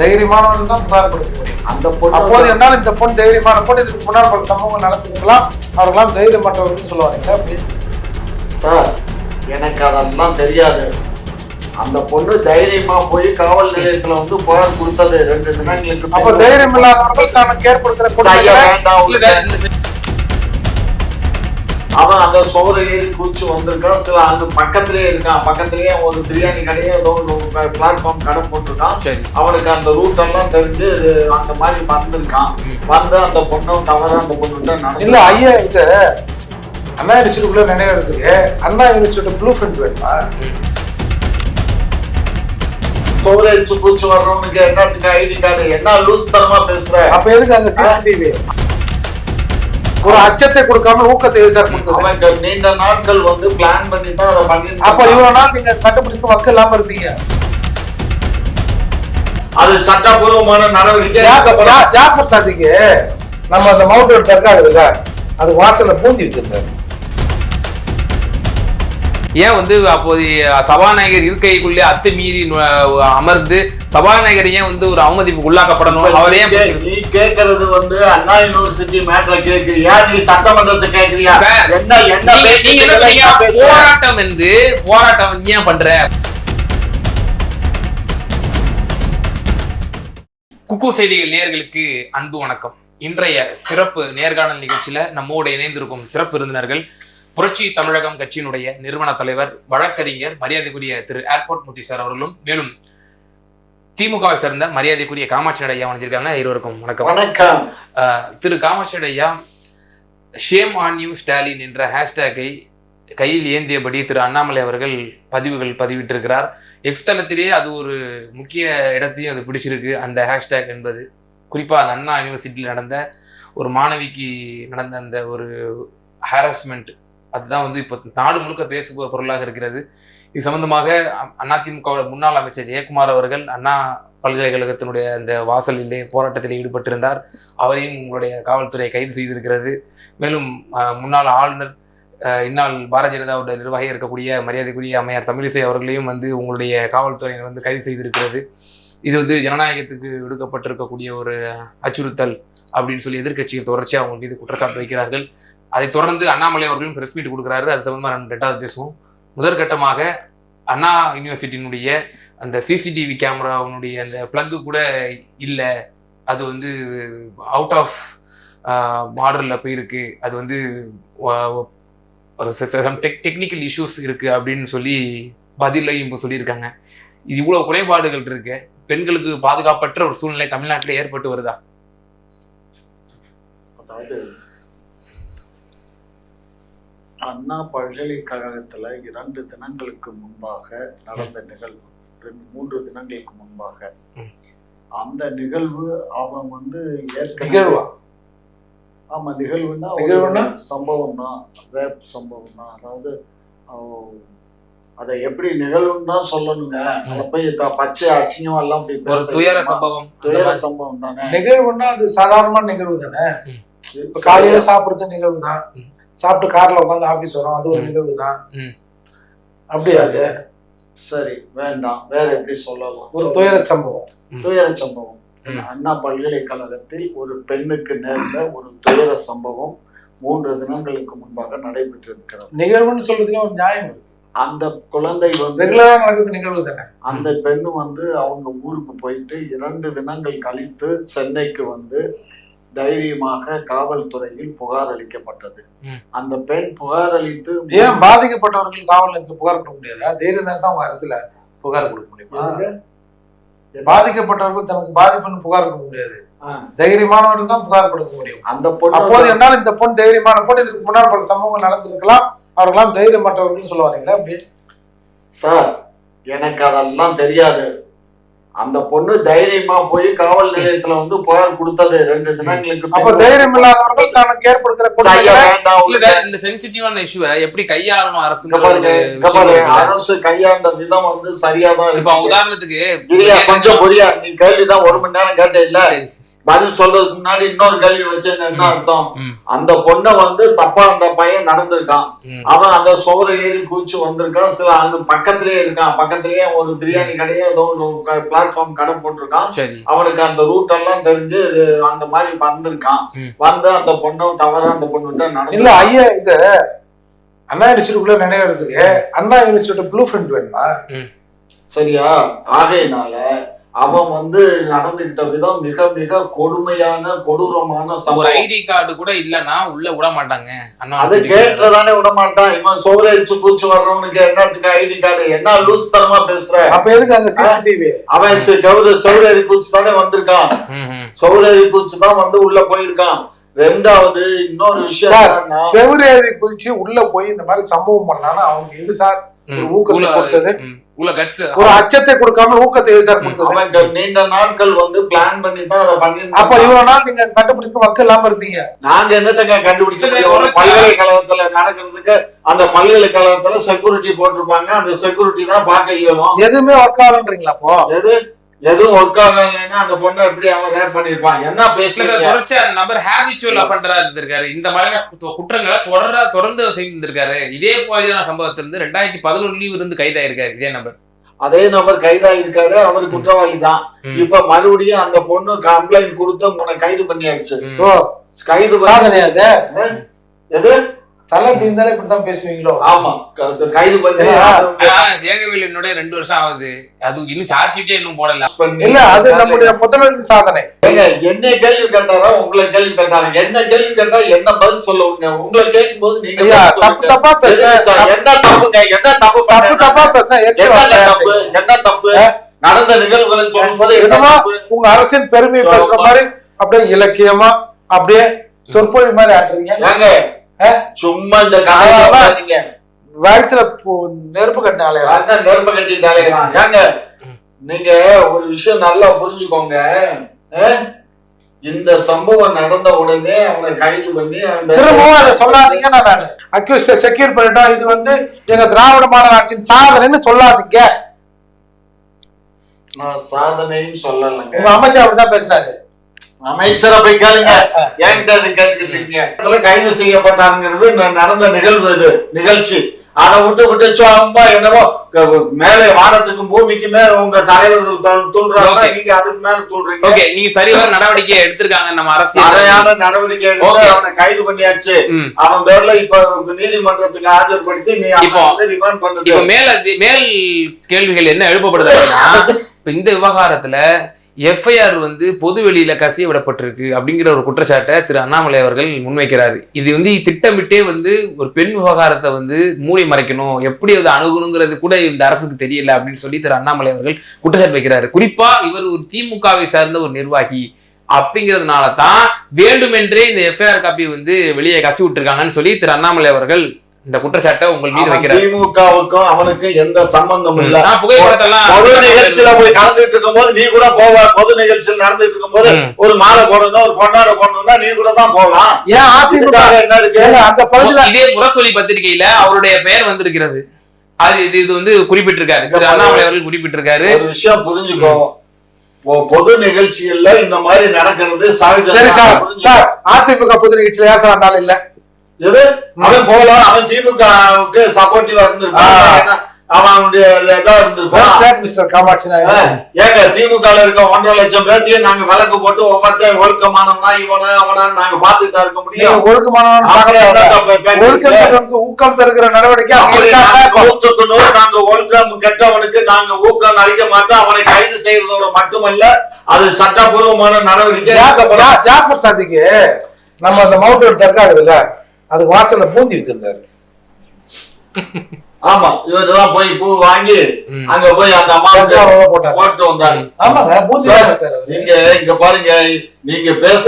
தைரியமானவர்கள் தான் புகார் கொடுக்க முடியும் அந்த பொண்ணு அப்போது என்னால் இந்த பொண்ணு தைரியமான பொண்ணு இதுக்கு முன்னால் பல சம்பவங்கள் நடந்திருக்கலாம். அவர்களாம் தைரியமற்றவர்கள் சொல்லுவாங்க சார். எனக்கு அதெல்லாம் தெரியாது. அந்த பொண்ணு தைரியமா போய் காவல் நிலையத்துல வந்து புகார் கொடுத்தது ரெண்டு தினங்களுக்கு அப்ப. தைரியம் இல்லாதவர்கள் தனக்கு ஏற்படுத்துற அவன் அந்த சோறு ஏறி கூச்சு வந்திருக்கான். சில அந்த பக்கத்திலேயே இருக்கான். பக்கத்திலேயே ஒரு பிரியாணி கடையே ஏதோ ஒரு பிளாட்ஃபார்ம் கடை போட்டிருக்கான். அவனுக்கு அந்த ரூட் எல்லாம் தெரிஞ்சு அந்த மாதிரி வந்திருக்கான். வந்து அந்த பொண்ணும் தவற அந்த பொண்ணுகிட்ட இல்ல ஐயா இது அண்ணா யூனிவர்சிட்டிக்குள்ள நினைவுறதுக்கு அண்ணா யூனிவர்சிட்டி ப்ளூ பிரிண்ட் வேணுமா? சோறு அடிச்சு கூச்சு வர்றவனுக்கு என்னத்துக்கு ஐடி கார்டு என்ன லூஸ் தரமா பேசுற? அப்ப எதுக்கு அங்க சிசிடிவி ஒரு அச்சத்தை கொடுக்காம ஊக்கத்தை சார் கொடுத்தது? நீண்ட நாட்கள் வந்து பிளான் பண்ணி தான் அதை பண்ணிட்டு அப்ப இவ்வளவு நாள் நீங்க கண்டுபிடித்து வக்கு இல்லாம இருந்தீங்க. அது சட்டபூர்வமான நடவடிக்கை. ஜாஃபர் சாதிக்கு நம்ம அந்த மவுண்ட் தர்கா இருக்குல்ல அது வாசல்ல பூந்தி வச்சிருந்தாரு. ஏன் வந்து அப்போதைய சபாநாயகர் இருக்கைக்குள்ளே அத்துமீறி அமர்ந்து சபாநாயகர் ஏன் வந்து ஒரு அவமதிப்புக்கு உள்ளாக்கப்படணும்? அவர் ஏன் நீ கே- நீ கேக்குறது வந்து அண்ணா யூனிவர்சிட்டி மேட்ல கேக்குறியா? நீ சட்டமன்றத்தை கேக்குறியா? சார், என்ன என்ன? போராட்டம் வந்து போராட்டம் வந்து ஏன் பண்ற? குக்கு செய்திகள் நேயர்களுக்கு அன்பு வணக்கம். இன்றைய சிறப்பு நேர்காணல் நிகழ்ச்சியில நம்மோடு இணைந்திருக்கும் சிறப்பு விருந்தினர்கள் புரட்சி தமிழகம் கட்சியினுடைய நிறுவன தலைவர் வழக்கறிஞர் மரியாதைக்குரிய திரு ஏர்போர்ட் மூர்த்தி சார் அவர்களும் மேலும் திமுகவை சேர்ந்த மரியாதைக்குரிய காமாட்சி ஐயா வந்திருக்காங்க இருவருக்கும் வணக்கம். வணக்கம். திரு காமாட்சி ஐயா ஷேம் ஆன் யூ ஸ்டாலின் என்ற ஹேஷ்டேக்கை கையில் ஏந்தியபடி திரு அண்ணாமலை அவர்கள் பதிவுகள் பதிவிட்டிருக்கிறார். எக்ஸ் தளத்திலேயே அது ஒரு முக்கிய இடத்தையும் அது பிடிச்சிருக்கு. அந்த ஹேஷ்டேக் என்பது குறிப்பாக அந்த அண்ணா யூனிவர்சிட்டியில் நடந்த ஒரு மாணவிக்கு நடந்த அந்த ஒரு ஹாரஸ்மெண்ட் அதுதான் வந்து இப்போ நாடு முழுக்க பேசு பொருளாக இருக்கிறது. இது சம்பந்தமாக அதிமுகவோட முன்னாள் அமைச்சர் ஜெயக்குமார் அவர்கள் அண்ணா பல்கலைக்கழகத்தினுடைய அந்த வாசலிலே போராட்டத்தில் ஈடுபட்டிருந்தார். அவரையும் உங்களுடைய காவல்துறை கைது செய்திருக்கிறது. மேலும் முன்னாள் ஆளுநர் இந்நாள் பாரதிய ஜனதாவோட நிர்வாகியாக இருக்கக்கூடிய மரியாதைக்குரிய அம்மையார் தமிழிசை அவர்களையும் வந்து உங்களுடைய காவல்துறையினர் வந்து கைது செய்திருக்கிறது. இது வந்து ஜனநாயகத்துக்கு விடுக்கப்பட்டிருக்கக்கூடிய ஒரு அச்சுறுத்தல் அப்படின்னு சொல்லி எதிர்கட்சிகள் தொடர்ச்சியாக அவங்க மீது குற்றச்சாட்டு வைக்கிறார்கள். அதைத் தொடர்ந்து அண்ணாமலை அவர்களும் பிரஸ் மீட் கொடுக்குறாரு. அது சம்பந்தமாக நம்ம ரெண்டாவது பேசுவோம். முதற்கட்டமாக அண்ணா யூனிவர்சிட்டியினுடைய அந்த சிசிடிவி கேமராவுடைய அந்த பிளக்கு கூட இல்லை. அது வந்து அவுட் ஆஃப் மாடலில் போயிருக்கு. அது வந்து டெக்னிக்கல் இஷ்யூஸ் இருக்குது அப்படின்னு சொல்லி பதிலையும் இப்போ சொல்லியிருக்காங்க. இது இவ்வளோ குறைபாடுகள் இருக்கு. பெண்களுக்கு பாதுகாப்பற்ற ஒரு சூழ்நிலை தமிழ்நாட்டில் ஏற்பட்டு வருதா? அதாவது அண்ணா பல்கலைக்கழகத்துல இரண்டு தினங்களுக்கு முன்பாக நடந்த நிகழ்வு. ரெண்டு மூன்று தினங்களுக்கு முன்பாக. அந்த நிகழ்வு அவன் வந்து ஏற்கனவே நிகழ்வா? ஆமா நிகழ்வுன்னா? சம்பவம் தான் ரேப் சம்பவம் தான் அதாவது அதை எப்படி நிகழ்வுன்னு தான் சொல்லணுங்க. அதை போய் பச்சை அசிங்கம் எல்லாம் போய் துயர? சம்பவம். துயர. சம்பவம் தானே. நிகழ்வுன்னா அது சாதாரணமான நிகழ்வு தானே? இப்ப காலையில சாப்பிடுறது நிகழ்வு தான். சாப்பிட்டு கார்ல உட்காந்து ஆபீஸ் வரும். அது ஒரு. நிகழ்வு தான் ம். அப்படியா அது. சரி வேண்டாம். வேற எப்படி சொல்லலாம்? ஒரு துயர சம்பவம். துயர சம்பவம். அண்ணா பல்கலைக்கழகத்தில் ஒரு பெண்ணுக்கு நேர்ந்த ஒரு துயர சம்பவம் மூன்று தினங்களுக்கு முன்பாக நடைபெற்று இருக்கிறது நிகழ்வுன்னு சொல்றதுல ஒரு நியாயம் இருக்கு. அந்த குழந்தை வந்து நடக்குது நிகழ்வு தானே? அந்த பெண்ணு வந்து அவங்க ஊருக்கு போயிட்டு இரண்டு தினங்கள் கழித்து சென்னைக்கு வந்து தைரியமாக காவல்துறையில் புகார் அளிக்கப்பட்டது. அந்த பெண் புகார் அளித்து ஏன் பாதிக்கப்பட்டவர்கள் காவல் நிலையத்துல புகார் கொடுக்க முடியாதா? தைரியம் தான் உங்க அரசுல புகார் கொடுக்க முடியுமா? பாதிக்கப்பட்டவர்கள் தனக்கு பாதிப்புன்னு புகார் கொடுக்க முடியாது. தைரியமானவர்கள் தான் புகார் கொடுக்க முடியும். அந்த பொண்ணு அப்போது என்னால் இந்த பொண்ணு தைரியமான பொண்ணு இதுக்கு முன்னால் பல சம்பவங்கள் நடந்திருக்கலாம். அவர்களாம் தைரியமற்றவர்கள் சொல்லுவாங்களா அப்படி சார் எனக்கு அதெல்லாம் தெரியாது. அந்த பொண்ணு தைரியமா போய் காவல் நிலையத்துல வந்து புகார் கொடுத்தது. ரெண்டு தினங்களுக்கு அப்ப. தைரியம் இல்லாதவர்கள் தனக்கு ஏற்படுத்துற. இந்த சென்சிட்டிவான இஷ்யூவை எப்படி கையாளணும் அரசு அரசு கையாண்ட விதம் வந்து சரியா தான் இப்ப இருக்கு. உதாரணத்துக்கு கொஞ்சம் புரியா நீ கேள்விதான் ஒரு மணி நேரம் கேட்ட இல்ல பதில் சொல்றதுக்கு முன்னாடி இன்னொரு கேள்வி வச்சேன்னு என்ன அர்த்தம்? அந்த பொண்ணை வந்து தப்பா அந்த பையன் நடந்திருக்கான். அவன் அந்த சுவரை ஏறி குதிச்சு வந்திருக்கான். சில அந்த பக்கத்திலேயே இருக்கான். பக்கத்திலேயே ஒரு பிரியாணி கடையோ ஏதோ ஒரு பிளாட்ஃபார்ம் கடை போட்டிருக்கான். அவனுக்கு அந்த ரூட் எல்லாம் தெரிஞ்சு அந்த மாதிரி வந்திருக்கான். வந்து அந்த பொண்ணு தவறா அந்த பொண்ணுகிட்ட இல்ல நடந்து ஐயா இது அண்ணா யூனிவர்சிட்டிக்குள்ள நினைவுறதுக்கு அண்ணா யூனிவர்சிட்டி ப்ளூ பிரிண்ட் வேணுமா? சரியா? ஆகையினால அவன் வந்து நடந்துகிட்ட விதம் மிக மிக கொடுமையான கொடூரமான ஒரு சம்பவம். ஐடி கார்டு கூட இல்லன்னா உள்ள விட மாட்டாங்க. அது கேட்ல தானே விட மாட்டான். இவன் சோறு அடிச்சு பூச்சி வர்றவனுக்கு என்னத்துக்கு ஐடி கார்டு? என்ன லூஸ் தரமா பேசுற? அப்ப எதுக்கு அங்க சிசிடிவி அவன் கௌர சௌரரி பூச்சி தானே வந்திருக்கான். சௌரரி பூச்சி தான் வந்து உள்ள போயிருக்கான். ரெண்டாவது இன்னொரு விஷயம் செவரேறி குதிச்சு உள்ள போய் இந்த மாதிரி சம்பவம் பண்ணாலும் அவனுக்கு எது சார். ஊக்கத்தை கொடுத்தது? ஒரு அச்சத்தை கொடுக்காம ஊக்கத்தை சார் கொடுத்தது? நீண்ட நாட்கள் வந்து பிளான் பண்ணி தான் அதை அப்ப பண்ணிருந்தான் இவ்வளவு நாள் நீங்க கண்டுபிடிக்க மக்கள் இல்லாம இருந்தீங்க. நாங்க என்னத்தங்க கண்டுபிடிக்க பல்கலைக்கழகத்துல நடக்கிறதுக்கு அந்த பல்கலைக்கழகத்துல செக்யூரிட்டி போட்டிருப்பாங்க. அந்த செக்யூரிட்டி தான் பார்க்க இயலும். எதுவுமே ஒர்க் ஆகலன்றீங்களா அப்போ? எது? எதுவும் ஒர்க் ஆகலைன்னா அந்த பொண்ணை எப்படி அவன் ரேப் பண்ணிருப்பான் என்ன சில பேசுறீங்க தொடர்ச்சி அந்த நபர் ஹேபிச்சுவல் அஃபண்டரா இருந்திருக்காரு. இந்த மாதிரியான குற்றங்களை தொடர தொடர்ந்து செய்திருந்திருக்காரு. இதே போதியான சம்பவத்திலிருந்து ரெண்டாயிரத்தி பதினொன்னுலயும் இருந்து கைதாயிருக்காரு இதே நபர். அதே நபர் கைதா இருக்காரு அவர் குற்றவாளி தான். இப்ப மறுபடியும் அந்த பொண்ணு கம்ப்ளைண்ட் கொடுத்து உன்னை கைது பண்ணியாச்சு. ஓ கைது எது? தலை இப்படி இருந்தாலே இப்படித்தான் பேசுவீங்களோ? ஆமா. கைது பண்ணி ஜெயகவேல் என்னோட ரெண்டு வருஷம் ஆகுது. அது இன்னும் சார்ஜ் ஷீட்டே இன்னும் போடல. இல்ல அது நம்முடைய முதல்வர் சாதனை. ஏங்க, என்ன கேள்வி கேட்டாரா? உங்களை கேள்வி கேட்டாரா. என்ன கேள்வி கேட்டா என்ன பதில் சொல்லுவீங்க உங்களை கேட்கும் போது நீங்க தப்பு? என்ன தப்புங்க? என்ன தப்பு தப்பு பண்ணேன்? தப்பா பேச என்னங்க தப்பு? என்ன தப்பு? நடந்த நிகழ்வுகளை சொல்லும் போது என்ன என்னமோ தப்பு? உங்க அரசின் பெருமையை பேசுற மாதிரி அப்படியே இலக்கியமா அப்படியே சொற்பொழி மாதிரி ஆட்டுறீங்க? சும்மா இந்த கதையை ஆமா. விடாதீங்க. வயிற்றுல நெருப்பு கட்டினாலே அண்ணன் நெருப்பு கட்டிட்டாலே தான். ஏங்க நீங்க ஒரு விஷயம் நல்லா புரிஞ்சுக்கோங்க? இந்த சம்பவம் நடந்த உடனே அவனை கைது பண்ணி அந்த திரும்பவும் அதை சொல்லாதீங்க நான் அக்யூஸ்ட செக்யூர் பண்ணிட்டோம். இது வந்து எங்க திராவிட மாடல் ஆட்சியின் சாதனைன்னு சொல்லாதீங்க. நான் சாதனையும் சொல்லலைங்க. உங்க அமைச்சர் அப்படிதான் பேசினாரு அமைச்சரை போய் கேளுங்க என்கிட்ட அது கேட்டுக்கிட்டு இருக்கீங்க அதுல கைது செய்யப்பட்டாங்கிறது நடந்த நிகழ்வு இது நிகழ்ச்சி. அதை விட்டு விட்டு சும்மா என்னமோ க- மேலே வானத்துக்கும் பூமிக்கு மேல உங்க தலைவர் துள்றாங்க. நீங்க அதுக்கு மேல துள்றீங்க ஓகே நீங்க சரியான நடவடிக்கை எடுத்திருக்காங்க நம்ம அரசியல். சரியான நடவடிக்கை எடுத்து. அவனை கைது பண்ணியாச்சு. அவன் பேர்ல இப்ப நீதிமன்றத்துக்கு ஆஜர்படுத்தி நீ இப்போ- ரிமாண்ட் பண்ணுது. மேல மேல் கேள்விகள் என்ன எழுப்பப்படுது இந்த விவகாரத்துல எஃப்ஐஆர் வந்து பொது வெளியில கசிய விடப்பட்டிருக்கு அப்படிங்கிற ஒரு குற்றச்சாட்டை திரு அண்ணாமலை அவர்கள் முன்வைக்கிறார். இது வந்து திட்டமிட்டே வந்து ஒரு பெண் விவகாரத்தை வந்து மூடி மறைக்கணும். எப்படி அதை அணுகணுங்கிறது கூட இந்த அரசுக்கு தெரியல அப்படின்னு சொல்லி திரு அண்ணாமலை அவர்கள் குற்றச்சாட்டு வைக்கிறாரு. குறிப்பா இவர் ஒரு திமுகவை சார்ந்த ஒரு நிர்வாகி அப்படிங்கிறதுனால தான் வேண்டுமென்றே இந்த எஃப்ஐஆர் காப்பி வந்து வெளியே கசி விட்டுருக்காங்கன்னு சொல்லி திரு அண்ணாமலை அவர்கள் இந்த குற்றச்சாட்டை உங்கள் மீது வைக்கிறார். திமுகவுக்கும் அவனுக்கு எந்த சம்பந்தம் இல்ல. நான் புகைப்படத்தெல்லாம் பொது நிகழ்ச்சியில போய் கலந்துட்டு இருக்கும்போது நீ கூட போவ பொது நிகழ்ச்சியில் நடந்துட்டு இருக்கும்போது ம். ஒரு மாலை போடணும் ஒரு பொன்னாடை போடணும்னா நீ கூட தான் போகலாம். ஏன் அதிமுக என்ன இருக்கு? அந்த பகுதியில இதே முரசொலி பத்திரிகையில அவருடைய பெயர் வந்திருக்கிறது. அது இது இது வந்து குறிப்பிட்டிருக்காரு. அண்ணாமலை அவர்கள் குறிப்பிட்டிருக்காரு. ஒரு விஷயம் புரிஞ்சுக்கோ. பொது நிகழ்ச்சிகள்ல இந்த மாதிரி நடக்கிறது சகஜம் சரி. சார் அதிமுக பொது நிகழ்ச்சியில ஏன் சார் அந்த ஆள் இல்ல? எது? அவன் போகலாம் அவன் திமுகவுக்கு சப்போர்ட்டிவா இருந்திருப்பான் அவனுடைய இதா இருந்திருப்பான் மிஸ்டர் காமாட்சி ஏங்க திமுக இருக்க ஒன்றரை லட்சம் பேர்த்தையும் நாங்க விளக்கு போட்டு ஒவ்வொருத்தன் ஒழுக்கமானவனா இவனா அவனா நாங்க பாத்துட்டு இருக்க முடியும். ஒழுக்கமானவன் ஊக்கம் தருகிற நடவடிக்கை. நூத்துக்கு நூறு நாங்க ஒழுக்கம் கெட்டவனுக்கு நாங்க ஊக்கம் அளிக்க மாட்டோம். அவனை கைது செய்யறதோட மட்டுமல்ல அது சட்டபூர்வமான நடவடிக்கை. ஜாஃபர் சாதிக்கு நம்ம அந்த மவுண்ட் தர்கா இருக்குல்ல அதுக்கு வாசல்ல பூந்தி வச்சிருந்தாரு. ஆமா இவரெல்லாம் போய் பூ வாங்கி. அங்க போய் அந்த அம்மாவுக்கு போட்டு வந்தாரு. ஆமாங்க தான். நீங்க இங்க பாருங்க நீங்க வித்தாரு.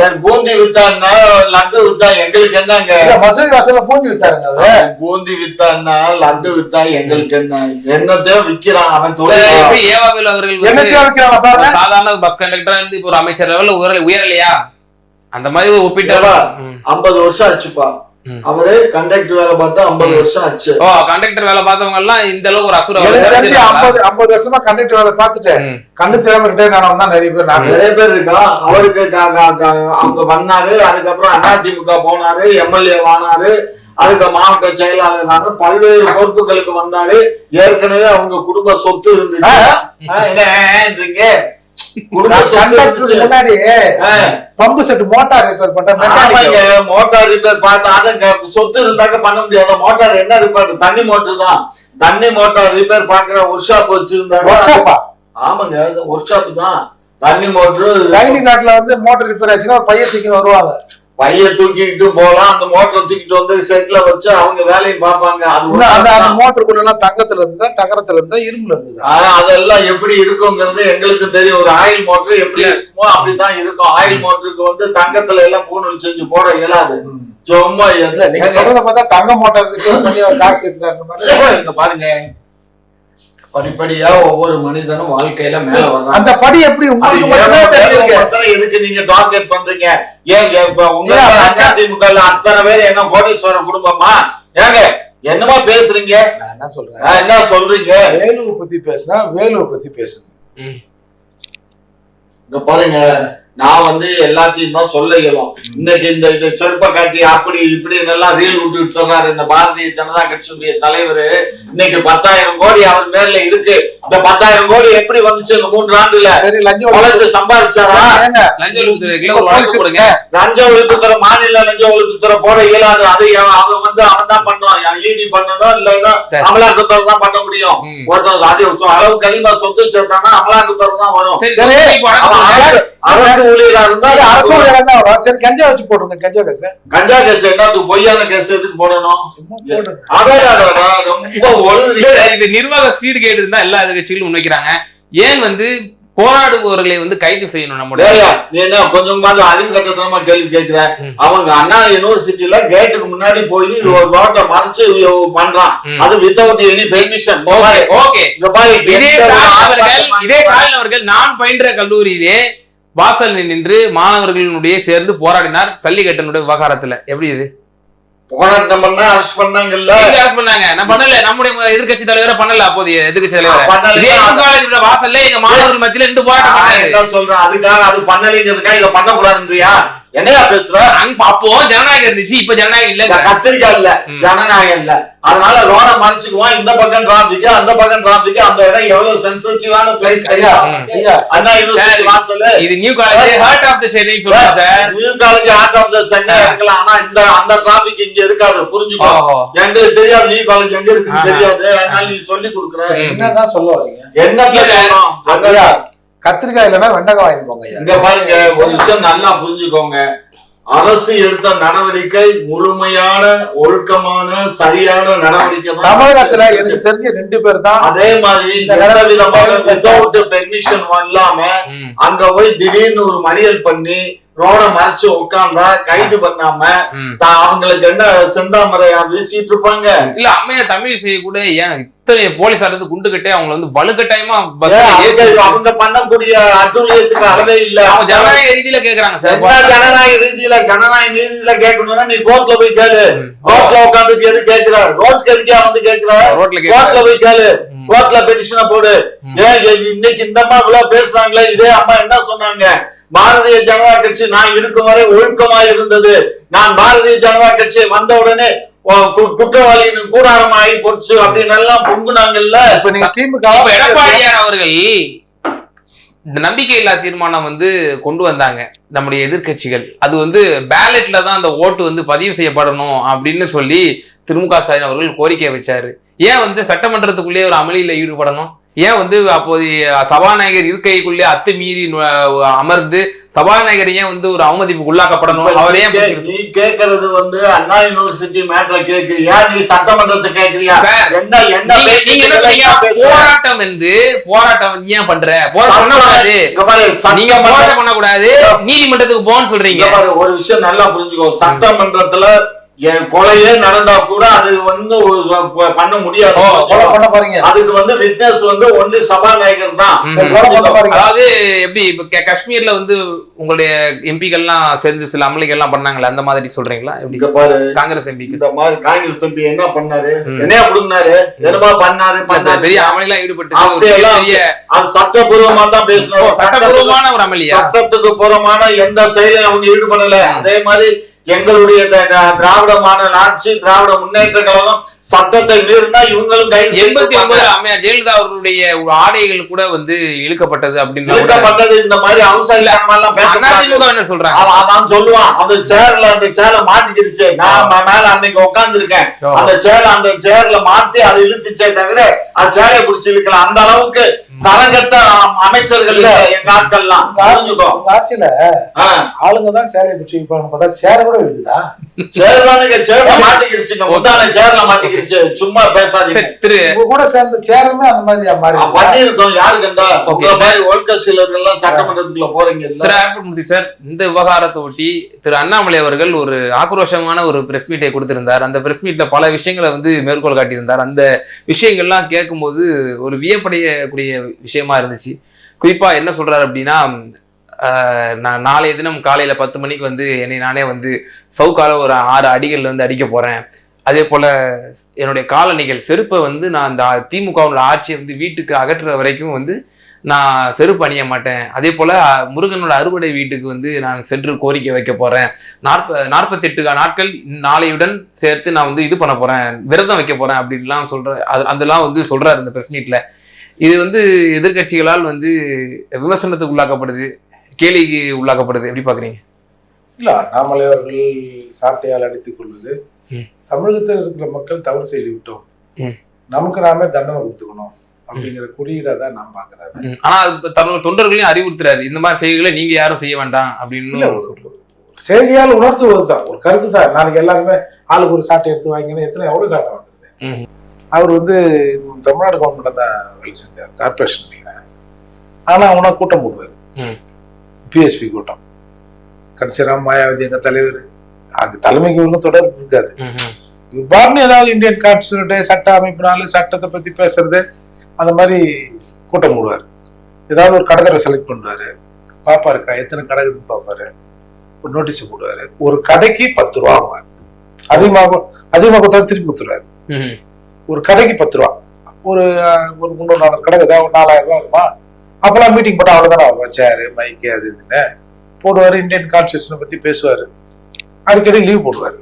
சார் பூந்தி வித்தான்னா லட்டு வித்தா எங்களுக்கு என்னங்க? மசூதி வாசல்ல பூந்தி வித்தாருங்க பூந்தி வித்தான்னா லட்டு வித்தா எங்களுக்கு என்ன? என்னத்தையும் விக்கிறான் அவன் தொழில்? ஏவாவில் அவர்கள் சாதாரண பஸ் கண்டக்டரா இருந்து இப்ப ஒரு அமைச்சர் லெவல்ல உயர உயரலையா? அந்த மாதிரி ஒரு ஒப்பிட்டு ஏவா? ம். ஐம்பது வருஷம் ஆச்சுப்பா. அவரு கண்டக்டர் வேலை பார்த்தா ஐம்பது வருஷம் ஆச்சு. ஓ கண்டக்டர் வேலை பார்த்தவங்க எல்லாம் இந்த அளவுக்கு ஒரு அசுர ஐம்பது ஐம்பது வருஷமா கண்டக்டர் வேலை பார்த்துட்டு ம். கண்ணு தெரியாம ரிட்டையர் ஆனவங்க தான் நிறைய பேர் நாட்டு நிறைய பேர் இருக்கா? அவருக்கு அவங்க வந்தாரு அதுக்கப்புறம் அதிமுக போனாரு எம்எல்ஏ ஆனாரு அதுக்கு மாவட்ட செயலாளர் பல்வேறு பொறுப்புகளுக்கு வந்தாரு. ஏற்கனவே அவங்க குடும்ப சொத்து இருந்துச்சு. முன்னாடி பம்பு செட் மோட்டார் ரிப்பேர் பண்ற ஆமாங்க மெக்கானிக் மோட்டார் ரிப்பேர் பார்த்தா அதை சொத்து இருந்தாக்க பண்ண முடியாது? மோட்டார் என்ன ரிப்பேர் தண்ணி மோட்டர் தான். தண்ணி மோட்டார் ரிப்பேர் பாக்குற ஒர்க் ஷாப் வச்சிருந்தாங்க ஆமாங்க ஒர்க் ஷாப் தான். தண்ணி மோட்டர் கைலி காட்டுல வந்து மோட்டர் ரிப்பேர் ஆச்சுன்னா பையன் தூக்கி வருவாங்க. பைய தூக்கிட்டு போலாம் அந்த மோட்டரை தூக்கிட்டு வந்து செட்ல வச்சு அவங்க வேலையை பார்ப்பாங்க. அது அந்த. மோட்டருக்குள்ள எல்லாம் தங்கத்துல இருந்தா தகரத்துல இருந்தா இரும்புல இருந்தது. ஆனா, அதெல்லாம் எப்படி இருக்குங்கிறது எங்களுக்கு தெரியும். ஒரு ஆயில் மோட்டர் எப்படி இருக்குமோ அப்படிதான் இருக்கும். ஆயில் மோட்டருக்கு வந்து தங்கத்துல எல்லாம் பூணூல் செஞ்சு போட இயலாது. சும்மா இல்ல நீங்க சொல்றத பார்த்தா தங்க மோட்டார் ரிப்பேர் பண்ணி அவர் காசு இங்க பாருங்க. படிப்படியா ஒவ்வொரு மனிதனும் வாழ்க்கையில மேல வர்றாங்க. அந்த படி எப்படி உங்களுக்கு எதுக்கு நீங்க டார்கெட் பண்றீங்க? ஏன் உங்க அதிமுக அத்தனை பேர் என்ன கோடீஸ்வர குடும்பமா? ஏங்க என்னமா பேசுறீங்க? நான் என்ன சொல்றேன்? என்ன சொல்றீங்க? வேலுவை பத்தி பேசினா வேலுவை பத்தி பேசுங்க. ம். இங்க பாருங்க நான் வந்து எல்லாத்தையும் தான் சொல்ல இயலும். இன்னைக்கு இந்த இது செருப்ப காட்டி அப்படி இப்படி எல்லாம் ரீல் விட்டுட்டு தர்றாரு இந்த பாரதிய ஜனதா கட்சியுடைய தலைவர். இன்னைக்கு பத்தாயிரம் கோடி அவர் பேர்ல இருக்கு. இந்த பத்தாயிரம் கோடி எப்படி வந்துச்சு இந்த மூன்று ஆண்டுல? உழைச்சு சம்பாதிச்சாரா? லஞ்ச ஒழிப்புத்துறை மாநில லஞ்ச ஒழிப்புத்துறை போட இயலாது. அது அவன் வந்து அவன் தான் பண்ணுவான். ஈடி பண்ணணும் இல்லைன்னா. அமலாக்கத்துறை தான் பண்ண முடியும். ம். ஒருத்தன் அது அளவுக்கு அதிகமா சொத்து சேர்த்தானா அமலாக்கத்துறை தான் வரும். அரசு ஊழியரா இருந்தா அரசு ஊழியரா தான் வரும். சரி கஞ்சா வச்சு போடுங்க கஞ்சா கேஸ். கஞ்சா கேஸ் என்னத்துக்கு பொய்யான கேஸ் எதுக்கு போடணும்? ரொம்ப ஒழுங்கு இல்ல, இது நிர்வாக சீர்கேடு இருந்தா எல்லா எதிர்கட்சிகளும் முன்வைக்கிறாங்க. ஏன் வந்து போராடுபவர்களை வந்து கைது செய்யணும் நம்முடைய ஏய்யா, நீ என்ன கொஞ்சமாவது அறிவு கட்டத்தனமா கேள்வி கேட்கிற? ம். அவங்க அண்ணா யூனிவர்சிட்டில கேட்டுக்கு முன்னாடி போய் ஒரு ரோட்டை மறைச்சு பண்றான். அது வித்தவுட் எனி பெர்மிஷன் ஓகே இதே அவர்கள் நான் பயின்ற கல்லூரியிலே வாசல் நின்று மாணவர்களுடைய சேர்ந்து போராடினார் சல்லிக்கட்டனுடைய விவகாரத்துல. எப்படி இது? போராட்டம் பண்ணா பண்ணாங்கல்ல? arrest பண்ணாங்க? நான் பண்ணல. நம்முடைய எதிர்க்கட்சி தலைவரை பண்ணல அப்போதைய எதிர்க்கட்சி தலைவர். வாசல்ல எங்க மாணவர்கள் மத்தியில ரெண்டு போராட்டம் சொல்றேன்? அதுக்காக அது பண்ணலைங்கிறதுக்காக இதை பண்ணக்கூடாதுன்றியா என்னையா பேசுற? அங்க அப்போ ஜனநாயகம் இருந்துச்சு. இப்ப ஜனநாயகம் இல்ல. கத்திரிக்காய் இல்ல. ஜனநாயகம் இல்ல. அதனால ரோட மறைச்சுக்குவான் இந்த பக்கம் டிராபிக் அந்த பக்கம் டிராபிக் அந்த இடம் எவ்வளவு சென்சிட்டிவான பிளேஸ். ஐயா, அண்ணா யூனிவர்சிட்டி வாசல்ல இது new college heart of the Chennai சொல்றாங்க new college art of the Chennai இருக்கலாம். ஆனா இந்த அந்த டிராபிக் இங்க இருக்காது. புரிஞ்சுக்கோ. எங்களுக்கு தெரியாது நியூ காலேஜ் எங்க இருக்குன்னு. தெரியாது. அதனால நீ சொல்லி கொடுக்குற. என்னதான் சொல்ல வரீங்க? என்ன கத்திரிக்காய் இல்லைன்னா வெண்டைக்காய் வாங்கி போங்க. இங்க பாருங்க ஒரு விஷயம் நல்லா புரிஞ்சுக்கோங்க. அரசு எடுத்த நடவடிக்கை முழுமையான ஒழுக்கமான சரியான நடவடிக்கை தமிழகத்துல எனக்கு தெரிஞ்ச ரெண்டு பேர் தான் அதே மாதிரி எந்த விதமான வித்தவுட் பெர்மிஷன் இல்லாம அங்க போய் திடீர்னு ஒரு மறியல் பண்ணி ரோட மறைச்சு உட்கார்ந்தா கைது பண்ணாம அவங்களுக்கு என்ன செந்தாமரையா வீசிட்டு இருப்பாங்க. இல்ல அம்மையா தமிழிசை கூட ஏன் இத்தனை போலீசார் வந்து குண்டு கட்டி அவங்க வந்து வலுக்கட்டாயமா அவங்க பண்ணக்கூடிய அட்டுழியத்துக்கு அளவே இல்ல. அவங்க ஜனநாயக ரீதியில கேக்குறாங்க சார். ஜனநாயக ரீதியில ஜனநாயக ரீதியில கேட்கணும்னா நீ கோர்ட்ல போய் கேளு. கோர்ட்ல உட்காந்துட்டு எது கேக்குற ரோட்க்கு எதுக்கே வந்து கேக்குற ரோட்ல கோர்ட்ல போய் கேளு. கோர்ட்ல பெட்டிஷனை போடு. ஏன் இன்னைக்கு இந்த அம்மா இவ்வளவு பேசுறாங்களே இதே அம்மா என்ன சொன்னாங்க? பாரதிய ஜனதா கட்சி நான் இருக்கும் வரை ஒழுக்கமா இருந்தது. நான் பாரதிய ஜனதா கட்சி வந்த உடனே குற்றவாளியின் கூடாரம் ஆகி போச்சு அப்படின்னு எல்லாம் பொங்குனாங்கல்ல. இப்ப நீங்க திமுக இப்ப எடப்பாடியார் அவர்கள் இந்த நம்பிக்கையில்லா தீர்மானம் வந்து கொண்டு வந்தாங்க நம்முடைய எதிர்க்கட்சிகள். அது வந்து பேலட்ல தான் அந்த ஓட்டு வந்து பதிவு செய்யப்படணும் அப்படின்னு சொல்லி திமுக ஸ்டாலின் அவர்கள் கோரிக்கை வச்சாரு. ஏன் வந்து சட்டமன்றத்துக்குள்ளே ஒரு அமளியில ஈடுபடணும்? ஏன் வந்து அப்போதைய சபாநாயகர் இருக்கைக்குள்ளே அத்துமீறி அமர்ந்து சபாநாயகர் ஏன் வந்து ஒரு அவமதிப்புக்கு உள்ளாக்கப்படணும்? அவர் நீ ஏன் கே- பிடிச்சிருக்கு? நீ கேக்குறது வந்து அண்ணா யூனிவர்சிட்டி மேட்ல கேக்குறியா நீ சட்டமன்றத்தை கேக்குறியா? சார், என்ன என்ன? போராட்டம் வந்து போராட்டம் வந்து ஏன் பண்ற? போராட்டம் பண்ணக்கூடாது. நீங்க போராட்டம் பண்ணக்கூடாது. நீதிமன்றத்துக்கு போன்னு சொல்றீங்க. ஒரு விஷயம் நல்லா புரிஞ்சுக்கோ. சட்டமன்றத்துல என் கொலையே நடந்தா கூட அது வந்து பண்ண முடியாது. அதுக்கு வந்து விட்னஸ் வந்து ஒன்லி சபாநாயகர் தான். அதாவது எப்படி இப்ப காஷ்மீர்ல வந்து உங்களுடைய எம்பிகள்லாம் சேர்ந்து சில அமளிகள்லாம் பண்ணாங்களே அந்த மாதிரி சொல்றீங்களா? எப்படி? பாரு காங்கிரஸ் எம்பிக்கள் இந்த மாதிரி காங்கிரஸ் எம்பி என்ன பண்ணாரு? ம். என்னையா புடுங்கினாரு? என்னமா பண்ணாரு? பண்ணாரு. பெரிய அமளிலாம் ஈடுபட்டு அது சட்டபூர்வமா தான் பேசணும். சட்டபூர்வமான ஒரு அமளியா? சட்டத்துக்கு புறமான எந்த செயலையும் அவங்க ஈடுபடல. அதே மாதிரி எங்களுடைய திராவிட மாடல் ஆட்சி திராவிட முன்னேற்ற கழகம் சட்டத்தை மீறினா இவங்களும் கைது எண்பத்தி. ஒன்பதுல அம்மையார் ஜெயலலிதா அவர்களுடைய ஒரு ஆடைகள் கூட வந்து இழுக்கப்பட்டது அப்படின்னு இழுக்கப்பட்டது இந்த மாதிரி அவசரம் அதிமுக என்ன சொல்றாங்க? அதான் சொல்லுவான். அந்த சேர்ல அந்த சேலை மாட்டிக்கிருச்சு. நான் மேல அன்னைக்கு உட்கார்ந்து இருக்கேன் ஓ. அந்த சேலை அந்த சேர்ல மாட்டி அதை இழுத்துச்சே தவிர அது சேலையை பிடிச்சி இழுக்கலாம். அந்த அளவுக்கு தரங்கட்ட அமைச்சர்கள் உங்க ஆட்சியில ஆளுங்க தான் பிடிச்சி வைப்பாங்க பார்த்தா சேலை கூட விழுதுதா சேர் தானுங்க சேர்ல மாட்டிக்கிருச்சுங்க. முந்தான சேர்ல மாட்டிக்கிருச்சு. சும்மா பேசாதீங்க. சரி, திரு. உங்க கூட சேர்ந்த சேருமே அந்த மாதிரி ஆ, பண்ணிருக்கோம் யாரு கண்டா Okay. உங்க மாதிரி ஒழுக்க சீலர்கள் எல்லாம் சட்டமன்றத்துக்குள்ள போறீங்க இல்ல? சார். இந்த விவகாரத்தை ஒட்டி திரு அண்ணாமலை அவர்கள் ஒரு ஆக்ரோஷமான ஒரு பிரஸ் மீட்டை கொடுத்திருந்தார். அந்த பிரஸ் மீட்ல பல விஷயங்களை வந்து மேற்கோள் காட்டியிருந்தார். அந்த விஷயங்கள்லாம் கேட்கும்போது ஒரு வியப்படையக்கூடிய விஷயமா இருந்துச்சு. குறிப்பாக என்ன சொல்கிறார் அப்படின்னா நான் நாளைய தினம் காலையில் பத்து மணிக்கு வந்து என்னை நானே வந்து சவுக்கால ஒரு ஆறு அடிகள் வந்து அடிக்க போகிறேன் அதே போல் என்னுடைய காலணிகள் செருப்பை வந்து நான் அந்த திமுகவோட ஆட்சியை வந்து வீட்டுக்கு அகற்றுற வரைக்கும் வந்து நான் செருப்பு அணிய மாட்டேன். அதே போல் முருகனோட அறுவடை வீட்டுக்கு வந்து நான் சென்று கோரிக்கை வைக்க போகிறேன் நாற்ப நாற்பத்தெட்டு நாட்கள் நாளையுடன் சேர்த்து நான் வந்து இது பண்ண போகிறேன் விரதம் வைக்க போகிறேன் அப்படின்லாம் சொல்கிறேன் அது அதெல்லாம் வந்து சொல்கிறார் இந்த பிரஸ் இது வந்து எதிர்க்கட்சிகளால் வந்து விமர்சனத்துக்கு உள்ளாக்கப்படுது கேலிக்கு உள்ளாக்கப்படுது. எப்படி பாக்குறீங்க இல்ல அண்ணாமலை அவர்கள் சாட்டையால் அடித்துக் கொள்வது. தமிழகத்தில் இருக்கிற மக்கள் தவறு செய்து விட்டோம். நமக்கு நாமே தண்டனை கொடுத்துக்கணும். அப்படிங்கிற குறியீடா தான் நான் பாக்குறேன். ஆனா தமிழ் தொண்டர்களையும் அறிவுறுத்துறாரு. இந்த மாதிரி செய்திகளை நீங்க யாரும் செய்ய வேண்டாம் அப்படின்னு. செய்தியால் உணர்த்துவது தான் ஒரு கருத்து தான் நாளைக்கு எல்லாருமே ஆளுக்கு ஒரு சாட்டை எடுத்து வாங்கினா எத்தனை எவ்வளவு சாட்டை வாங்குறது. அவர் வந்து தமிழ்நாடு கவர்மெண்ட் தான் வேலை செஞ்சார் கார்பரேஷன் நினைக்கிறேன். ஆனா அவனா கூட்டம் போடுவார். ம். பிஎஸ்பி கூட்டம். கட்சிராம் மாயாவதி எங்க தலைவர். அந்த தலைமைக்கு இவருக்கும் தொடர்பு இருக்காது. இவ்வாறுனு ஏதாவது இந்தியன் கான்ஸ்டியூஷன் சட்ட அமைப்பினால சட்டத்தை பத்தி பேசுறது அந்த மாதிரி கூட்டம் போடுவார். ஏதாவது ஒரு கடற்கரை செலக்ட் பண்ணுவாரு. பாப்பாருக்கா எத்தனை கடை இருக்குன்னு பார்ப்பாரு ஒரு நோட்டீஸ் போடுவாரு. ஒரு கடைக்கு பத்து ரூபா ஆகுவார் அதிகமாக அதிகமாக திருப்பி கொடுத்துருவாரு. ம். ஒரு கடைக்கு பத்து ரூபா. ஒரு ஒரு முந்நூறு நாலு கடை ஏதாவது ஒரு நாலாயிரம் ரூபா இருக்குமா? அப்பெல்லாம் மீட்டிங் போட்டா அவ்வளவுதானே ஆகும். சேரு மைக்கு அது இதுன்னு. போடுவாரு இந்தியன் கான்ஸ்டியூஷனை பத்தி பேசுவாரு. அடிக்கடி லீவ் போடுவாரு.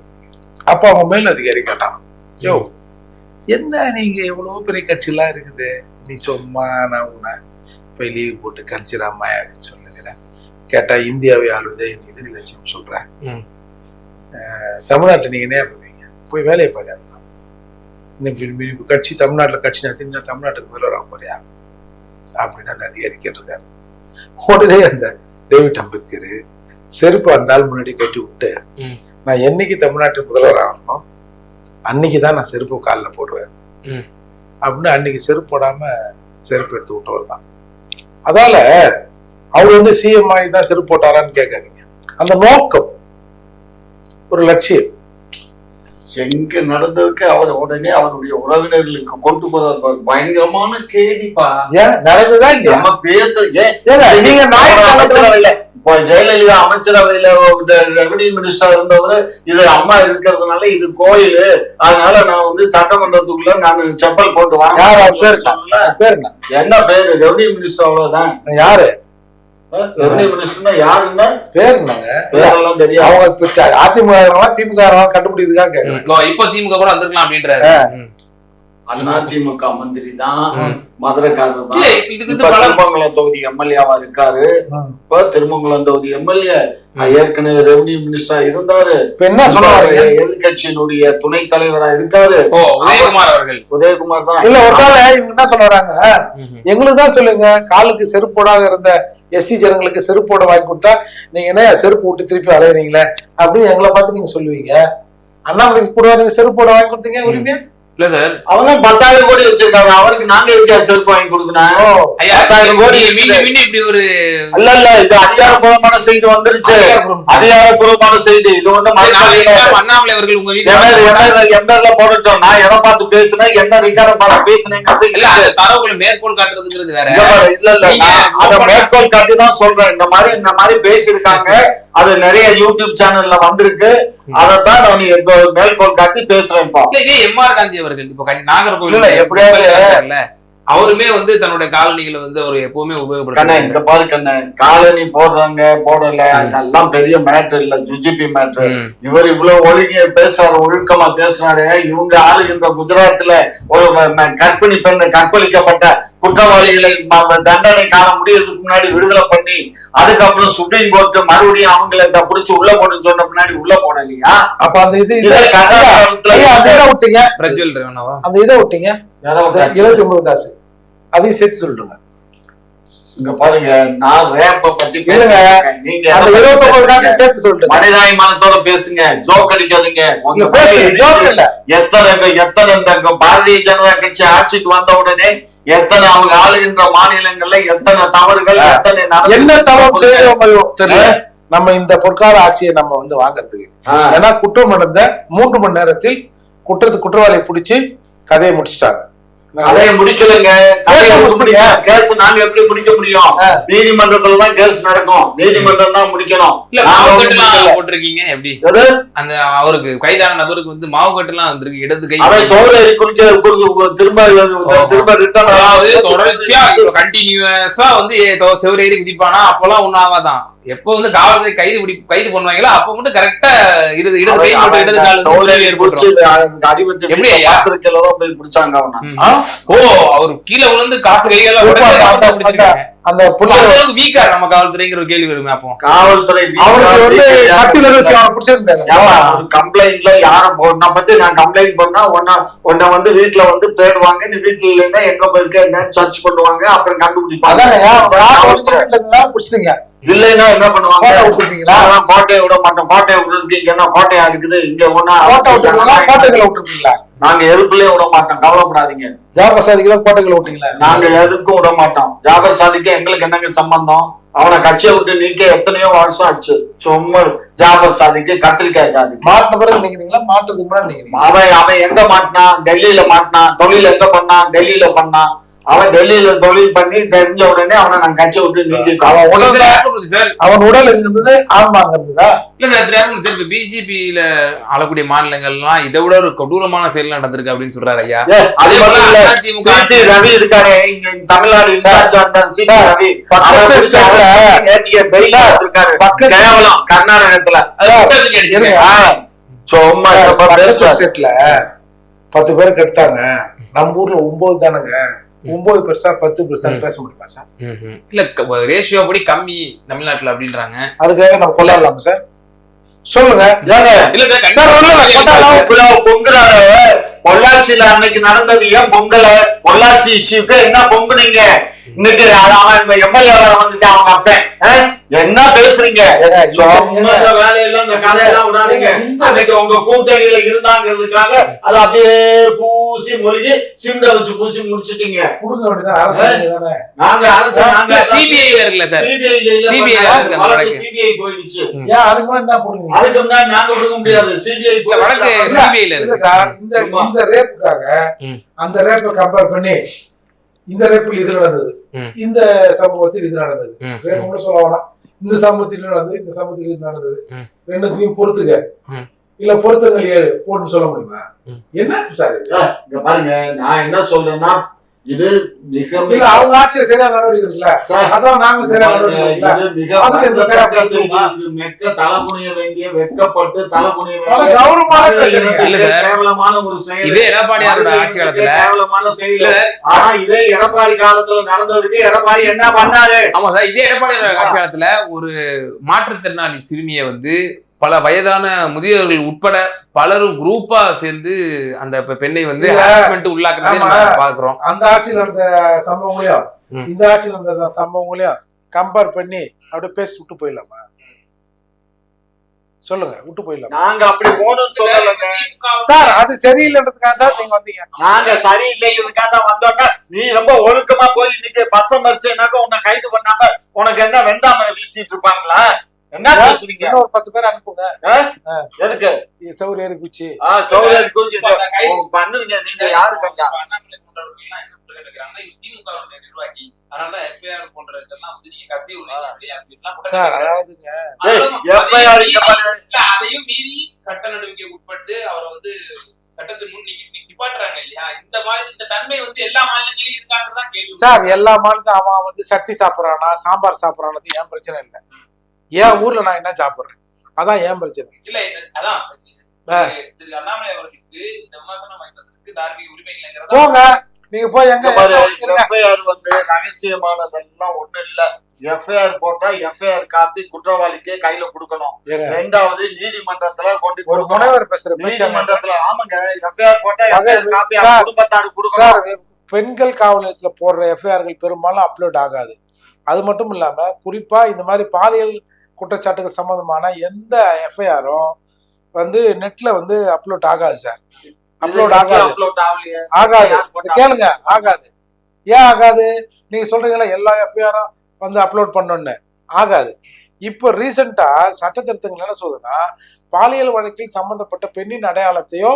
அப்ப அவங்க மேல் அதிகாரி கேட்டான். யோ என்ன நீங்க எவ்வளவு பெரிய கட்சியெல்லாம் இருக்குது? நீ சும்மா நான் உன்னை போய் லீவ் போட்டு கட்சிராமாயான்னு சொல்லுகிறேன். கேட்டா இந்தியாவை ஆளுவதே இறுதி லட்சியம். அஹ், தமிழ்நாட்டுல நீங்க என்ன பண்ணுவீங்க? போய் வேலையை பாரு. இப்படி கட்சி தமிழ்நாட்டுல கட்சி நடத்தி நீ தமிழ்நாட்டுக்கு முதல்வர் ஆக போறியா? அப்படின்னு அந்த அதிகாரி கேட்டிருக்காரு. உடனே அந்த டேவிட் அம்பேத்கர் செருப்பு அந்த ஆள் முன்னாடி கட்டி விட்டு. நான் என்னைக்கு தமிழ்நாட்டு முதல்வர் ஆகணும்? அன்னைக்கு தான் நான் செருப்பு காலில் போடுவேன். அப்படின்னு அன்னைக்கு செருப்பு போடாம செருப்பு எடுத்து விட்டவர் தான். அதால அவர் வந்து சிஎம் ஆகி தான் செருப்பு போட்டாரான்னு கேட்காதீங்க. அந்த நோக்கம் ஒரு லட்சியம். எங்க நடந்ததுக்கு அவர் உடனே அவருடைய உறவினர்களுக்கு கொண்டு போறார். பயங்கரமான கேடிப்பா. ஏன்? நடந்துதான் நம்ம பேச நீங்க அமைச்சரவையில இப்போ ஜெயலலிதா அமைச்சரவையில ரெவன்யூ மினிஸ்டர் இருந்தவர் இது அம்மா இருக்கிறதுனால இது கோயில். அதனால நான் வந்து சட்டமன்றத்துக்குள்ள நான் செப்பல் போட்டு யார்? அவர் பேரு? வாங்க என்ன பேரு? ரெவன்யூ மினிஸ்டர் அவ்வளவுதான். யாரு? அதிமுக காரங்களா, திமுக காரங்களா கண்டுபிடிக்கிறதுக்காக இப்போ திமுக கூட வந்திருக்கலாம் அப்படின்றாரு. ம். அதிமுக மந்திரி தான். மதுரைக்காரர் தான். திருமங்கலம் தொகுதி எம்எல்ஏவா இருக்காரு. இப்ப திருமங்கலம் தொகுதி எம்எல்ஏ. ஏற்கனவே ரெவன்யூ மினிஸ்டரா இருந்தாரு. இப்ப என்ன வரீங்க? எதிர்கட்சியினுடைய துணைத் தலைவரா இருக்காரு. ஓ உதயகுமார் அவர்கள். உதயகுமார் தான். இல்ல ஒரு கால இவங்க என்ன ம். எங்களுக்கு தான் சொல்லுங்க காலுக்கு செருப்பு போடாத இருந்த எஸ்சி ஜனங்களுக்கு செருப்பு போட வாங்கி கொடுத்தா நீங்க என்ன செருப்பு விட்டு திருப்பி அலையறீங்களே? அப்படின்னு எங்களை பார்த்து நீங்க சொல்லுவீங்க. அண்ணாமலைக்கு கூட நீங்க செருப்பு போட வாங்கி கொடுத்தீங்க உரிமையா இல்ல சார் அவங்க பத்தாயிரம் கோடி வச்சிருக்காங்க. அவருக்கு நாங்க எதுக்கா செருப்பு வாங்கி கொடுக்கணும்? பத்தாயிரம் கோடி இப்படி ஒரு இல்ல இல்ல இது அதிகாரப்பூர்வமான செய்தி வந்துருச்சு. அதிகாரப்பூர்வமான செய்தி. இது ஒண்ணு அண்ணாமலை அவர்கள் உங்க வீட்டுல எம்எல்ஏ போடட்டும் நான் எதை பார்த்து பேசுனேன்? என்ன ரிக்கார்ட பார்த்து பேசுனேங்கிறது இல்ல தரவுகளை மேற்கோள் காட்டுறதுங்கிறது வேற. இல்ல இல்ல. அதை மேற்கோள் காட்டி தான் சொல்றேன். இந்த மாதிரி இந்த மாதிரி பேசியிருக்காங்க. அது நிறைய யூடியூப் சேனல்ல வந்திருக்கு. அதைத்தான் நான் இப்ப மேற்கோள் காட்டி பேசுறேன் இப்போ. இதே எம் ஆர் காந்தி அவர்கள் இப்ப நாகர்கோவில் எப்படியாவது- அவருமே வந்து தன்னுடைய காலனிகளை வந்து அவர் எப்பவுமே உபயோகப்படுத்த இங்க பாரு கண்ணே காலனி போடுறாங்க போடல அதெல்லாம் பெரிய மேட்ரு இல்ல ஜுஜிபி மேட்ரு இவர் இவ்வளவு ஒழுங்கிய பேசுறாரு ஒழுக்கமா பேசுறாரு இவங்க ஆளுகின்ற குஜராத்ல ஒரு ம- ம- கர்ப்பிணி பெண் கற்பழிக்கப்பட்ட குற்றவாளிகளை தண்டனை காலம் முடியறதுக்கு முன்னாடி விடுதலை பண்ணி அதுக்கப்புறம் சுப்ரீம் கோர்ட் மறுபடியும் அவங்களை த- புடிச்சு உள்ள போடுன்னு சொன்ன முன்னாடி உள்ள போடலையா? அப்ப அந்த இது இதே விட்டீங்க. அந்த இதை விட்டீங்க? இருபத்தி ஒன்பது காசு. அதையும் சேர்த்து சொல்லிடுங்க. இங்க பாருங்க நான் ரேப்ப பத்தி. பேசுறேன் நீங்க இருபத்தி ஒன்பது காசு? சேர்த்து சொல்லிடுங்க. மனிதாபிமானத்தோட பேசுங்க ஜோக் அடிக்காதீங்க. உங்க பேசுங்க பேச்சு ஜோக் இல்ல. எத்தனை எத்தனை இந்த பாரதிய ஜனதா கட்சி ஆட்சிக்கு வந்த உடனே எத்தனை அவங்க ஆளுகின்ற மாநிலங்கள்ல எத்தனை தவறுகள் எத்தனை என்ன தவறு செய்யறவங்க தெரியல. நம்ம இந்த பொற்கால ஆட்சியை நம்ம வந்து வாங்குறதுக்கு. ஏன்னா குற்றம் நடந்த மூன்று மணி நேரத்தில் குற்றத்து குற்றவாளியை பிடிச்சி கதையை முடிச்சிட்டாங்க. கதையை முடிக்கலங்க. கதையை கேஸை முடிக்கல முடிச்சுங்க. கேஸ் நாங்க எப்படி முடிக்க முடியும். நீதிமன்றத்துல தான் கேஸ் நடக்கும். நீதிமன்றம் தான் முடிக்கணும். இல்ல மாவு. கட்டுலாம் போட்டிருக்கீங்க எப்படி? அந்த அவருக்கு கைதான நபருக்கு வந்து மாவு கட்டுலாம் வந்திருக்கு இடது கை அவன் சோதனை குடிக்க திரும்ப திரும்ப ரிட்டர்ன் அதாவது தொடர்ச்சியா கண்டினியூஸா வந்து செவரேறி குதிப்பானா? அப்பெல்லாம் ஒண்ணும் ஆகாதான். எப்போ வந்து காவல்துறை கைது பிடி கைது பண்ணுவாங்களோ அப்ப மட்டும் கரெக்டா இடது இடது கை மட்டும் இடது கால் எப்படி ஐயா? போய் பிடிச்சாங்க? ஓ அவர் கீழே விழுந்து காட்டு கையெல்லாம் அந்த- புள்ள வீக்கா நம்ம காவல்துறைங்கிற ஒரு கேள்வி வருமே அப்போ. காவல்துறை அவனுக்கு வந்து கட்டில வச்சு அவனை பிடிச்சிருந்தாங்க கம்ப்ளைண்ட்ல யாரும் உன்னை பத்தி நான் கம்ப்ளைண்ட் பண்ணா உன்னை உன்னை வந்து வீட்டுல வந்து தேடுவாங்க. நீ வீட்டுல இல்லைன்னா எங்க போயிருக்க? என்னன்னு சர்ச் பண்ணுவாங்க. அப்புறம் கண்டுபிடிப்பாங்க. அதாங்க பிடிச்சிட்டீங்க இல்லைன்னா என்ன பண்ணுவாங்க? கோட்டையை விட மாட்டோம். கோட்டையை விடுறதுக்கு இங்க என்ன கோட்டையா இருக்குது? இங்க விட்டுருக்கீங்களா கோட்டைகளை விட்டுருக்கீங்களா நாங்க எதுக்குள்ளே விட மாட்டோம். கவலைப்படாதீங்க. ஜாபர் சாதிக்கலாம் கோட்டைகளை விட்டீங்களா நாங்க எதுக்கும் விட மாட்டோம். ஜாபர் சாதிக்க எங்களுக்கு என்னங்க சம்பந்தம்? அவனை கட்சியை விட்டு நீக்க எத்தனையோ வருஷம் ஆச்சு. சும்மா ஜாபர் சாதிக்கு கத்திரிக்காய் சாதிக்கு. மாட்டின பிறகு நிக்கிறீங்களா மாட்டுறதுக்கு முன்னாடி அவன் அவன் எங்க மாட்டினான்? டெல்லியில மாட்டினான். தொழில் எங்க பண்ணான்? டெல்லியில பண்ணான். அவன் டெல்லியில தொழில் பண்ணி தெரிஞ்ச உடனே அவனை நான் கட்சியை விட்டு நீக்கிட்டான். அவன் உடல் அவன் உடல் இருந்தது ஆன்மாங்கிறதுதா இல்ல சார் சார் இப்ப பிஜேபியில ஆளக்கூடிய மாநிலங்கள்லாம் இதை விட ஒரு கொடூரமான செயல் நடந்திருக்கு அப்படின்னு சொல்றாரு ஐயா. அது மட்டும் இல்ல அதிமுக சிடி ரவி இருக்காரு இங்க தமிழ்நாடு ரவி. கேவலம் கர்நாடகத்துல சும்மா பத்து பேருக்கு எடுத்தாங்க. நம்ம ஊர்ல ஒன்பது தானங்க. ஒன்பது பெருசா பத்து பெருசா பேச முடியுமா சார். இல்ல ரேஷியோ படி கம்மி தமிழ்நாட்டுல அப்படின்றாங்க. அதுக்காக நம்ம கொண்டாடலாமா சார்? சொல்லுங்க. பொள்ளாச்சியில அன்னைக்கு நடந்தது ஏன் பொங்கல? பொள்ளாச்சி இஷ்யூக்கு என்ன பொங்குனீங்க? இன்னைக்கு அவன் எம்எல்ஏ வந்துட்டு அவங்க அப்பன்? என்ன பேசுறீங்க? வேலையெல்லாம் இந்த கதையெல்லாம் விடாதீங்க. அன்னைக்கு உங்க கூட்டணியில இருந்தாங்கிறதுக்காக அதை அப்படியே பூசி மொழிகி சிம்ட வச்சு பூசி முடிச்சிட்டீங்க. கொடுங்க வேண்டியதான் அரசு நீங்க தானே. நாங்க அரசு நாங்க சிபிஐ போயிடுச்சு. ஏன் அதுக்கு முன்னாடி என்ன போடுவீங்க? அதுக்கு முன்னாடி நாங்க கொடுக்க முடியாது. சிபிஐ சார் இந்த. இந்த ரேப்புக்காக. அந்த ரேப்பை கம்பேர் பண்ணி இந்த ரேப்பில் இது நடந்தது. இந்த சம்பவத்தில் இது நடந்தது. ரேப்பு கூட சொல்ல வேணாம். இந்த சம்பவத்தில் நடந்தது இந்த சம்பவத்தில் இது நடந்தது. ரெண்டுத்தையும் பொறுத்துக்க. இல்ல பொருத்தங்கள் ஏழு போட்டு சொல்ல முடியுமா. என்ன சார் இங்க பாருங்க நான் என்ன சொல்றேன்னா இது மிக அவங்க ஆட்சியில சரியா நடவடிக்கை அதான் நாங்களும் சரியா நடவடிக்கை மெக்க தலை குனிய வேண்டிய வெட்கப்பட்டு தலை குனிய பல வேண்டிய கௌரவமான மனித பேசுறீங்க. இனத்துக்கு இல்ல சார். கேவலமான ஒரு செயல். இதே எடப்பாடியாரோட ஆட்சி காலத்துல. கேவலமான செயல். இல்ல. ஆனா இதே எடப்பாடி காலத்துல நடந்ததுக்கு எடப்பாடி என்ன பண்ணாரு? ஆமா சார் இதே எடப்பாடி ஆட்சி காலத்துல ஒரு மாற்றுத்திறனாளி சிறுமியை வந்து பல வயதான முதியவர்கள் உட்பட பலரும் குரூப்பா சேர்ந்து அந்த பெண்ணை வந்து பாக்குறோம். அந்த ஆட்சியில் நடந்த சம்பவங்களையும். இந்த ஆட்சியில் நடந்த சம்பவங்களையும் கம்பேர் பண்ணி அப்படியே பேசி விட்டு போயிடலாமா? சொல்லுங்க விட்டு போயிடலாம்? நாங்க அப்படி போகணும்னு சொல்லலைங்க. சார் அது சரியில்லைன்றதுக்காக சார் நீங்க வந்தீங்க. நாங்க சரியில்லைங்கிறதுக்காக தான் வந்தோம்னா நீ ரொம்ப ஒழுக்கமா போய் இன்னைக்கு பஸ் மறிச்சேனாக்க உன்னை கைது பண்ணாம உனக்கு என்ன வெண்டாம வீசிட்டு இருப்பாங்களா? ஒரு பத்து பேர் அனுப்புங்க. எதுக்கு? சௌரி ஏறி குச்சி. அந்த கைது- பண்ணுவீங்க நீங்க யாரு கண்டா அண்ணாமலை போன்றவர்கள் எல்லாம் என்ன இது திமுக நிர்வாகி. அதனாலதான் எஃப்ஐஆர் போன்ற இதெல்லாம் வந்து நீங்க குற்றம் சார். அதாவதுங்க. அதையும் மீறி- சட்ட நடவடிக்கை உட்பட்டு அவரை வந்து சட்டத்தின் முன் நிப்பாட்டுறாங்க இல்லையா? இந்த மாதிரி இந்த தன்மை வந்து எல்லா மாநிலங்களிலும் இருக்காங்கதான் கேள்வி. சார் எல்லா மாநிலத்தையும் அவன் வந்து சட்டி சாப்பிட்றானா சாம்பார் சாப்பிட்றானது ஏன் பிரச்சனை இல்லை? ஏன் ஊர்ல நான் என்ன சாப்பிட்றேன் அதான் ஏன் பிரச்சனை. இல்ல அதான். திரு- அண்ணாமலை அவர்களுக்கு இந்த விமர்சனம் வைப்பதற்கு தார்மீக உரிமை இல்லைங்கிறதா? போங்க. நீங்க போய் எங்க பாரு. எஃப்ஐஆர் வந்து ரகசியமானதெல்லாம் ஒண்ணு இல்ல. எஃப்ஐஆர் போட்டா எஃப்ஐஆர் காப்பி குற்றவாளிக்கே கையில கொடுக்கணும். ரெண்டாவது நீதிமன்றத்துல கொண்டு ஒரு முனைவர் பேசுற நீதிமன்றத்துல ஆமாங்க எஃப்ஐஆர் போட்டா எஃப்ஐஆர் காப்பி குடும்பத்தாருக்கு கொடுக்கணும். பெண்கள் காவல் நிலையத்துல போடுற எஃப்ஐஆர்கள் பெரும்பாலும் அப்லோட் ஆகாது. அது மட்டும் இல்லாம குறிப்பா இந்த மாதிரி பாலியல் குற்றச்சாட்டுகள் சம்பந்தமான எந்த எஃப்ஐஆரும் வந்து நெட்ல வந்து அப்லோட் ஆகாது சார் அப்லோட் ஆகாது. ஆகாது? கேளுங்க ஆகாது. ஏன் ஆகாது? நீங்க சொல்றீங்களா எல்லா எஃப்ஐஆரும் வந்து அப்லோட் பண்ணணும்னு ஆகாது. இப்போ ரீசெண்டா சட்ட திருத்தங்கள் என்ன சொல்லுதுன்னா பாலியல் வழக்கில் சம்பந்தப்பட்ட பெண்ணின் அடையாளத்தையோ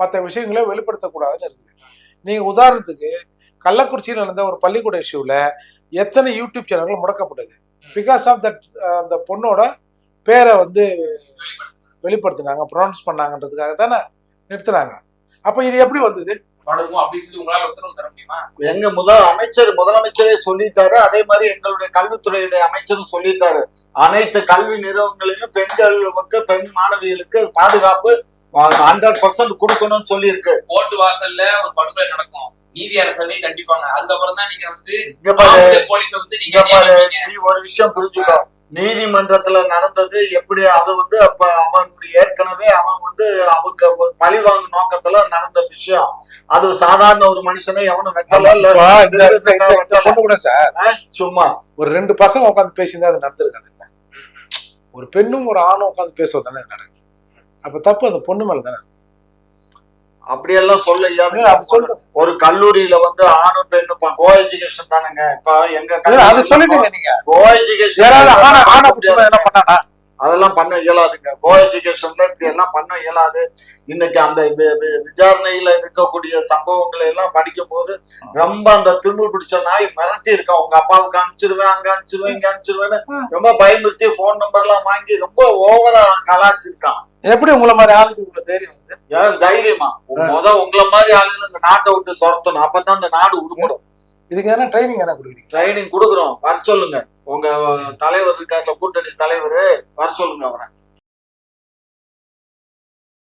மற்ற விஷயங்களையோ வெளிப்படுத்தக்கூடாதுன்னு இருக்குது. நீங்க உதாரணத்துக்கு கள்ளக்குறிச்சியில் நடந்த ஒரு பள்ளிக்கூட இஷ்யூல எத்தனை யூடியூப் சேனல்கள் முடக்கப்பட்டது? பிகாஸ் ஆஃப் தட் அந்த பொண்ணோட பேரை வந்து வெளிப்படுத்தினாங்க ப்ரொனவுன்ஸ் பண்ணாங்கன்றதுக்காக தானே நிறுத்தினாங்க. அப்ப இது எப்படி வந்தது? தொடரும் அப்படின்னு சொல்லி உங்களால உத்தரவு தர முடியுமா? எங்க முதல் அமைச்சர் முதலமைச்சரே சொல்லிட்டாரு. அதே மாதிரி எங்களுடைய கல்வித்துறையுடைய அமைச்சரும் சொல்லிட்டாரு. அனைத்து கல்வி நிறுவனங்களிலும் பெண்களுக்கு பெண் மாணவிகளுக்கு பாதுகாப்பு ஹண்ட்ரட் பர்சன்ட் கொடுக்கணும்னு சொல்லியிருக்கு. கோர்ட்டு வாசல்ல ஒரு படுகொலை நடக்கும். நீதி அரசவை கண்டிப்பாங்க. அதுக்கப்புறம் தான் நீங்க வந்து போலீஸ வந்து நீங்க. நீ ஒரு விஷயம் புரிஞ்சுக்கோ. நீதிமன்றத்துல நடந்தது எப்படி அது வந்து அப்ப அவன் ஏற்கனவே அவன் வந்து அவங்க ஒரு பழி வாங்கும் நோக்கத்துல நடந்த விஷயம். அது சாதாரண ஒரு மனுஷனை எவனும் வெட்டல இல்ல அப்பா, இந்த- இந்த- இந்த- இந்த பொண்ணு கூட சார் சும்மா. ஒரு ரெண்டு பசங்க உட்காந்து பேசியிருந்தா அது நடந்திருக்காது இல்ல? ஒரு பெண்ணும் ஒரு ஆணும் உட்காந்து பேசுவது தானே அது நடக்குது. அப்ப தப்பு அந்த பொண்ணு மேல தானே அப்படியெல்லாம் சொல்ல அப்படி சொல்றேன் ஒரு கல்லூரியில வந்து ஆணும் பெண்ணும் கோ எஜுகேஷன் தானுங்க. இப்ப எங்க அது சொல்லிட்டீங்க நீங்க. கோ பிடிச்சா என்ன எஜுகேஷன் பண்ணானா? அதெல்லாம் பண்ண இயலாதுங்க. கோ எஜுகேஷன்ல இப்படி எல்லாம் பண்ண இயலாது. இன்னைக்கு அந்த விசாரணையில இருக்கக்கூடிய சம்பவங்களை எல்லாம் படிக்கும் போது ரொம்ப அந்த திரும்ப பிடிச்ச நாய் மிரட்டி இருக்கான் உங்க அப்பாவுக்கு அனுப்பிச்சிருவேன் அங்க அனுப்பிச்சிருவேன் இங்க அனுப்பிச்சிருவேன்னு ரொம்ப பயமுறுத்தி போன் நம்பர் எல்லாம் வாங்கி ரொம்ப ஓவரா கலாச்சிருக்கான் எப்படி உங்களை மாதிரி ஆளுக்கு இவ்வளவு தைரியம் தைரியமா? முத உங்களை மாதிரி ஆளுங்க இந்த நாட்டை விட்டு துரத்தணும். அப்பதான் இந்த நாடு உருப்படும். இதுக்கு எதனா ட்ரைனிங் என்ன கொடுக்குறீங்க ட்ரைனிங் கொடுக்குறோம். வர சொல்லுங்க. உங்க தலைவர் இருக்காருல கூட்டணி தலைவர் வர சொல்லுங்க அவரை.